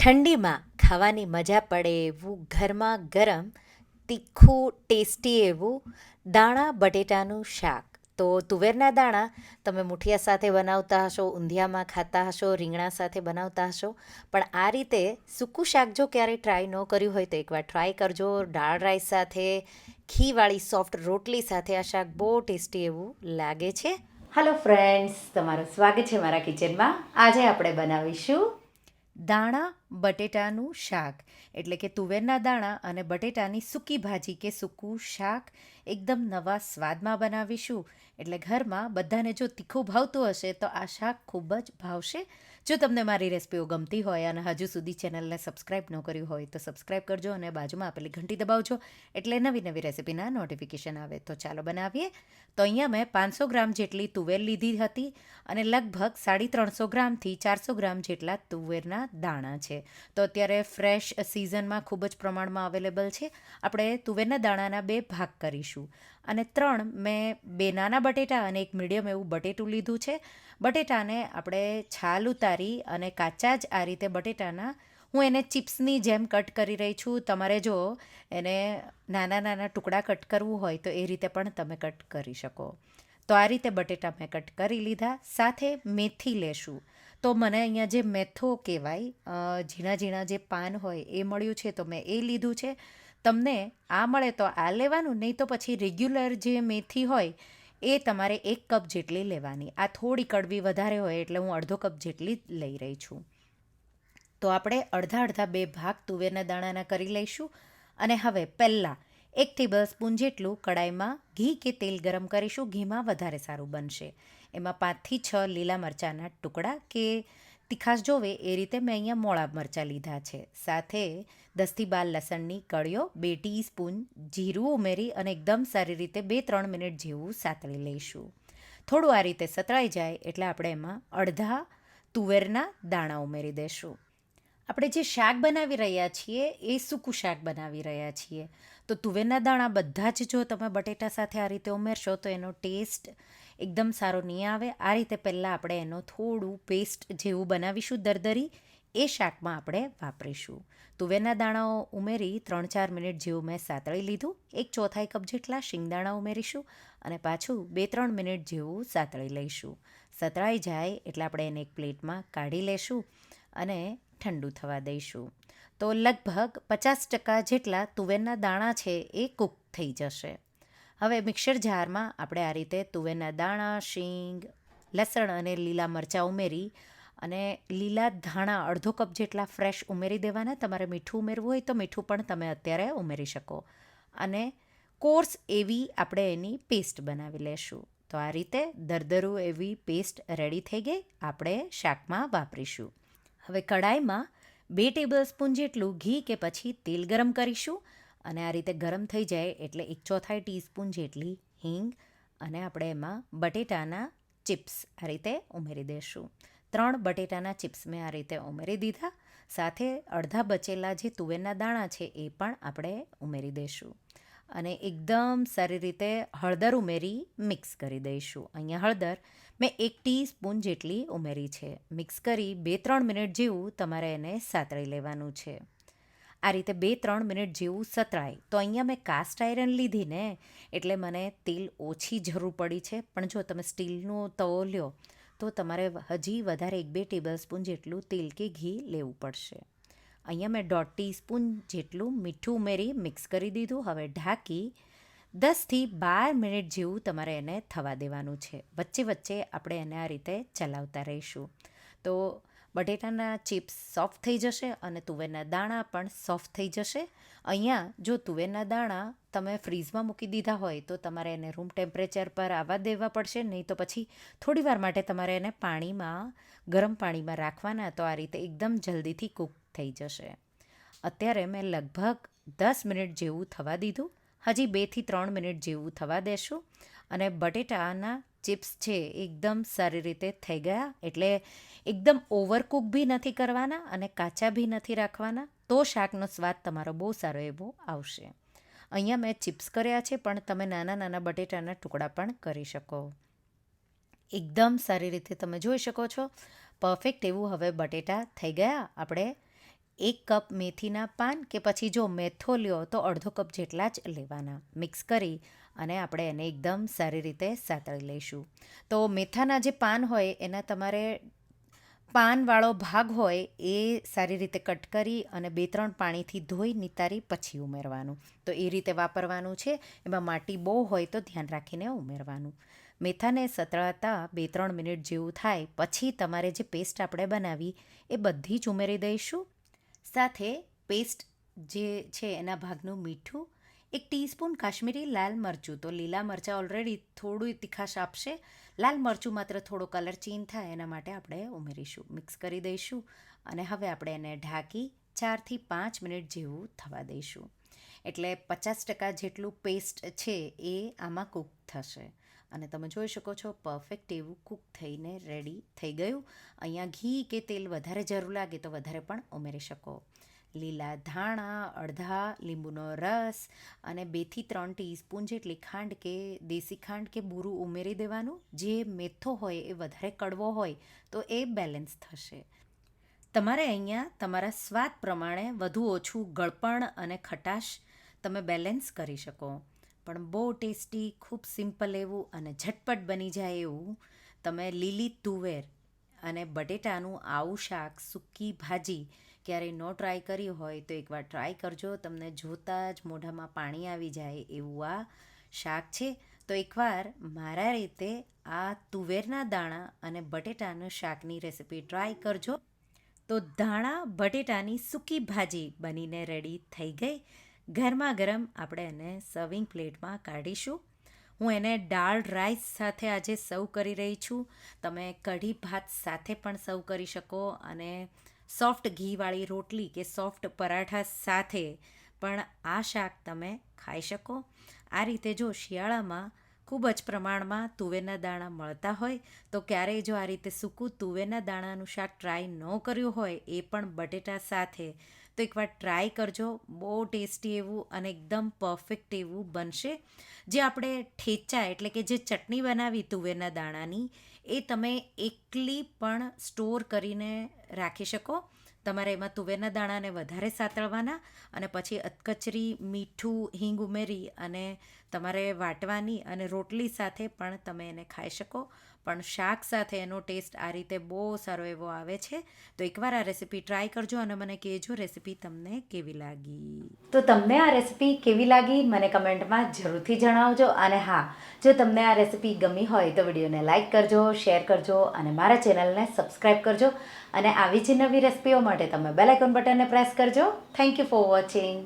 ઠંડીમાં ખાવાની મજા પડે એવું ઘરમાં ગરમ, તીખું, ટેસ્ટી એવું દાણા, બટેટાનું શાક. તો તુવેરના દાણા તમે મુઠિયા સાથે બનાવતા હશો, ઊંધિયામાં ખાતા હશો, રીંગણા સાથે બનાવતા હશો, પણ આ રીતે સૂકું શાક જો ક્યારેય ટ્રાય ન કર્યું હોય તો એકવાર ટ્રાય કરજો. દાળ રાઈસ સાથે, ઘીવાળી સોફ્ટ રોટલી સાથે આ શાક બહુ ટેસ્ટી એવું લાગે છે. હાલો ફ્રેન્ડ્સ તમારું સ્વાગત છે મારા કિચનમાં આજે આપણે બનાવીશું દાણા, બટેટાનું શાક. એટલે કે તુવેરના દાણા અને બટેટાની સૂકી ભાજી કે સૂકું શાક એકદમ નવા સ્વાદમાં બનાવીશું. એટલે ઘરમાં બધાને જો તીખું ભાવતું હશે તો આ શાક ખૂબ જ ભાવશે જો તમને મારી રેસિપીઓ ગમતી હોય અને હજુ સુધી ચેનલને સબસ્ક્રાઈબ ન કર્યું હોય તો સબસ્ક્રાઈબ કરજો અને બાજુમાં આપેલી ઘંટી દબાવજો એટલે નવી નવી રેસિપીના નોટિફિકેશન આવે. તો ચાલો બનાવીએ. તો અહીંયા મેં પાંચસો ગ્રામ જેટલી તુવેર લીધી હતી અને લગભગ સાડી ત્રણસો ગ્રામથી ચારસો ગ્રામ જેટલા તુવેરના દાણા છે. તો અત્યારે ફ્રેશ સિઝનમાં ખૂબ જ પ્રમાણમાં અવેલેબલ છે. આપણે તુવેરના દાણાના બે ભાગ કરીશું. અને ત્રણ, મેં બે નાના બટેટા અને એક મીડિયમ એવું બટેટું લીધું છે. બટેટાને આપણે છાલ ઉતારી અને કાચા જ આ રીતે બટેટાના, હું એને ચિપ્સની જેમ કટ કરી રહી છું. તમારે જો એને નાના નાના ટુકડા કટ કરવું હોય તો એ રીતે પણ તમે કટ કરી શકો. તો આ રીતે બટેટા મેં કટ કરી લીધા. સાથે મેથી લેશું. તો મને અહીંયા જે મેથો કહેવાય ઝીણા ઝીણા જે પાન હોય એ મળ્યું છે તો મેં એ લીધું છે. તમને આ મળે તો આ લેવાનું, નહીં તો પછી રેગ્યુલર જે મેથી હોય, એ તમારે એક કપ જેટલી લેવાની. આ થોડી કડવી વધારે હોય એટલે હું અડધો કપ જેટલી લઈ રહી છું. તો આપણે અડધા અડધા બે ભાગ તુવેરના દાણાના કરી લઈશું. અને હવે પહેલાં એક ટેબલ સ્પૂન જેટલું કડાઈમાં ઘી કે તેલ ગરમ કરીશું. ઘીમાં વધારે સારું બનશે. એમાં પાંચથી છ લીલા મરચાંના ટુકડા કે તીખાશ જોવે એ રીતે મેં અહીંયા મોળા મરચાં લીધા છે. સાથે દસથી બાર લસણની કળીઓ, બે ટીસ્પૂન જીરું ઉમેરી અને એકદમ સારી રીતે બે ત્રણ મિનિટ જેવું સાતળી લઈશું. થોડું આ રીતે સતળાઈ જાય એટલે આપણે એમાં અડધા તુવેરના દાણા ઉમેરી દઈશું આપણે જે શાક બનાવી રહ્યા છીએ એ સૂકું શાક બનાવી રહ્યા છીએ. તો તુવેરના દાણા બધા જ જો તમે બટેટા સાથે આ રીતે ઉમેરશો તો એનો ટેસ્ટ એકદમ સારો નહીં આવે. આ રીતે પહેલાં આપણે એનો થોડું પેસ્ટ જેવું બનાવીશું દરદરી, એ શાકમાં આપણે વાપરીશું. તુવેરના દાણાઓ ઉમેરી ત્રણ ચાર મિનિટ જેવું મેં સાતળી લીધું. એક ચોથાઈ કપ જેટલા શિંગદાણા ઉમેરીશું અને પાછું બે ત્રણ મિનિટ જેવું સાતળી લઈશું. સતળાઈ જાય એટલે આપણે એને એક પ્લેટમાં કાઢી લેશું અને ઠંડુ થવા દઈશું. તો લગભગ પચાસ ટકા જેટલા તુવેરના દાણા છે એ કૂક થઈ જશે. હવે મિક્સર જારમાં આપણે આ રીતે તુવેરના દાણા, શીંગ, લસણ અને લીલા મરચાં ઉમેરી અને લીલા ધાણા અડધો કપ જેટલા ફ્રેશ ઉમેરી દેવાના. તમારે મીઠું ઉમેરવું હોય તો મીઠું પણ તમે અત્યારે ઉમેરી શકો. અને કોર્સ એવી આપણે એની પેસ્ટ બનાવી લેશું. તો આ રીતે દરદરું એવી પેસ્ટ રેડી થઈ ગઈ. આપણે શાકમાં વાપરીશું. હવે કડાઈમાં બે ટેબલ સ્પૂન જેટલું ઘી કે પછી તેલ ગરમ કરીશું. અને આ રીતે ગરમ થઈ જાય એટલે એક ચોથાઈ ટીસ્પૂન જેટલી હિંગ અને આપણે એમાં બટેટાના ચિપ્સ આ રીતે ઉમેરી દઈશું ત્રણ બટેટાના ચિપ્સ મેં આ રીતે ઉમેરી દીધા. સાથે અડધા બચેલા જે તુવેરના દાણા છે એ પણ આપણે ઉમેરી દઈશું અને એકદમ સારી રીતે હળદર ઉમેરી મિક્સ કરી દઈશું. અહીંયા હળદર મેં એક ટી સ્પૂન જેટલી ઉમેરી છે. મિક્સ કરી બે ત્રણ મિનિટ જેવું તમારે એને સાતળી લેવાનું છે. આ રીતે બે ત્રણ મિનિટ જેવું સતરાય. તો અહીંયા મેં કાસ્ટ આયરન લીધી ને એટલે મને તેલ ઓછી જરૂર પડી છે. પણ જો તમે સ્ટીલનો તવો લ્યો, તો તમારે હજી વધારે એક બે ટેબલ સ્પૂન જેટલું તેલ કે ઘી લેવું પડશે. અહીંયા મેં દોઢ ટીસ્પૂન જેટલું મીઠું ઉમેરી મિક્સ કરી દીધું. હવે ઢાંકી દસથી બાર મિનિટ જેવું તમારે એને થવા દેવાનું છે. વચ્ચે વચ્ચે આપણે એને આ રીતે ચલાવતા રહીશું. તો બટેટાના ચિપ્સ સોફ્ટ થઈ જશે અને તુવેરના દાણા પણ સોફ્ટ થઈ જશે. અહીંયા જો તુવેરના દાણા તમે ફ્રીઝમાં મૂકી દીધા હોય તો તમારે એને રૂમ ટેમ્પરેચર પર આવવા દેવા પડશે, નહીં તો પછી થોડી વાર માટે તમારે એને પાણીમાં, ગરમ પાણીમાં રાખવાના તો આ રીતે એકદમ જલ્દીથી કૂક થઈ જશે. અત્યારે મેં લગભગ દસ મિનિટ જેવું થવા દીધું. હજી બેથી ત્રણ મિનિટ જેવું થવા દેશું. અને બટેટાના ચિપ્સ છે, એકદમ સારી રીતે થઈ ગયા. એટલે એકદમ ઓવરકુક બી નથી કરવાના અને કાચા બી નથી રાખવાના. તો શાકનો સ્વાદ તમારો બહુ સારો એવો આવશે. અહીંયા મેં ચિપ્સ કર્યા છે, પણ તમે નાના નાના બટેટાના ટુકડા પણ કરી શકો. એકદમ સારી રીતે તમે જોઈ શકો છો. પરફેક્ટ એવું હવે બટેટા થઈ ગયા. આપણે એક કપ મેથીના પાન કે પછી જો મેથો લ્યો તો અડધો કપ જેટલા જ લેવાના. મિક્સ કરી અને આપણે એને એકદમ સારી રીતે સાતળી લઈશું. તો મેથાના જે પાન હોય, એના તમારે પાનવાળો ભાગ હોય, એ સારી રીતે કટ કરી અને બે ત્રણ પાણીથી ધોઈ નિતારી પછી ઉમેરવાનું. તો એ રીતે વાપરવાનું છે. એમાં માટી બહુ હોય તો ધ્યાન રાખીને ઉમેરવાનું. મેથાને સતળાતા બે ત્રણ મિનિટ જેવું થાય, પછી તમારે જે પેસ્ટ આપણે બનાવી, એ બધી જ ઉમેરી દઈશું. સાથે પેસ્ટ જે છે, એના ભાગનું મીઠું એક ટીસ્પૂન કાશ્મીરી લાલ મરચું. તો લીલા મરચાં ઓલરેડી થોડું તીખાશ આપશે. લાલ મરચું માત્ર થોડો કલર ચેન્જ થાય, એના માટે આપણે ઉમેરીશું. મિક્સ કરી દઈશું અને હવે આપણે એને ઢાંકી ચારથી પાંચ મિનિટ જેવું થવા દઈશું. એટલે પચાસ ટકા જેટલું પેસ્ટ છે એ આમાં કૂક થશે. અને તમે જોઈ શકો છો પરફેક્ટ એવું કૂક થઈને રેડી થઈ ગયું. અહીંયા ઘી કે તેલ વધારે જરૂર લાગે તો વધારે પણ ઉમેરી શકો. લીલા ધાણા, અડધા લીંબુનો રસ અને બેથી ત્રણ ટીસ્પૂન જેટલી ખાંડ કે દેશી ખાંડ કે બૂરું ઉમેરી દેવાનું. જે મેથો હોય એ વધારે કડવો હોય તો એ બેલેન્સ થશે. તમારે અહીંયા તમારા સ્વાદ પ્રમાણે વધુ ઓછું ગળપણ અને ખટાશ તમે બેલેન્સ કરી શકો. પણ બહુ ટેસ્ટી, ખૂબ સિમ્પલ એવું અને ઝટપટ બની જાય એવું તમે લીલી તુવેર અને બટેટાનું આવું શાક, સૂકી ભાજી ક્યારેય ન ટ્રાય કરી હોય તો એકવાર ટ્રાય કરજો. તમને જોતાં જ મોઢામાં પાણી આવી જાય એવું આ શાક છે. તો એકવાર મારા રીતે આ તુવેરના દાણા અને બટેટાનું શાકની રેસિપી ટ્રાય કરજો. તો ધાણા, બટેટાની સૂકી ભાજી બનીને રેડી થઈ ગઈ. ગરમા ગરમ આપણે એને સર્વિંગ પ્લેટમાં કાઢીશું. હું એને દાળ રાઈસ સાથે આજે સર્વ કરી રહી છું. તમે કઢી ભાત સાથે પણ સર્વ કરી શકો અને સોફ્ટ ઘીવાળી રોટલી કે સોફ્ટ પરાઠા સાથે પણ આ શાક તમે ખાઈ શકો. આ રીતે જો શિયાળામાં ખૂબ જ પ્રમાણમાં તુવેરના દાણા મળતા હોય, તો ક્યારેય જો આ રીતે સૂકું તુવેરના દાણાનું શાક ટ્રાય ન કર્યું હોય, એ પણ બટેટા સાથે, તો એકવાર ટ્રાય કરજો. બહુ ટેસ્ટી એવું અને એકદમ પરફેક્ટ એવું બનશે. જે આપણે ઠેચા એટલે કે જે ચટણી બનાવી તુવેરના દાણાની એ તમે એકલી પણ સ્ટોર કરીને રાખી શકો. તમારે એમાં તુવેરના દાણાને વધારે સાતળવાના અને પછી અધકચરી મીઠું હિંગ ઉમેરી અને તમારે વાટવાની અને રોટલી સાથે પણ તમે એને ખાઈ શકો. પણ શાક સાથે એનો ટેસ્ટ આ રીતે બહુ સારો એવો આવે છે. તો એકવાર આ રેસીપી ટ્રાય કરજો અને મને કહેજો રેસીપી તમને કેવી લાગી. તો તમને આ રેસીપી કેવી લાગી મને કમેન્ટમાં જરૂરથી જણાવજો. અને હા, જો તમને આ રેસીપી ગમી હોય તો વિડીયોને લાઇક કરજો, શેર કરજો અને મારા ચેનલને સબસ્ક્રાઈબ કરજો. અને આવી જ નવી રેસીપીઓ માટે તમે બેલાઇકોન બટનને પ્રેસ કરજો. Thank you for watching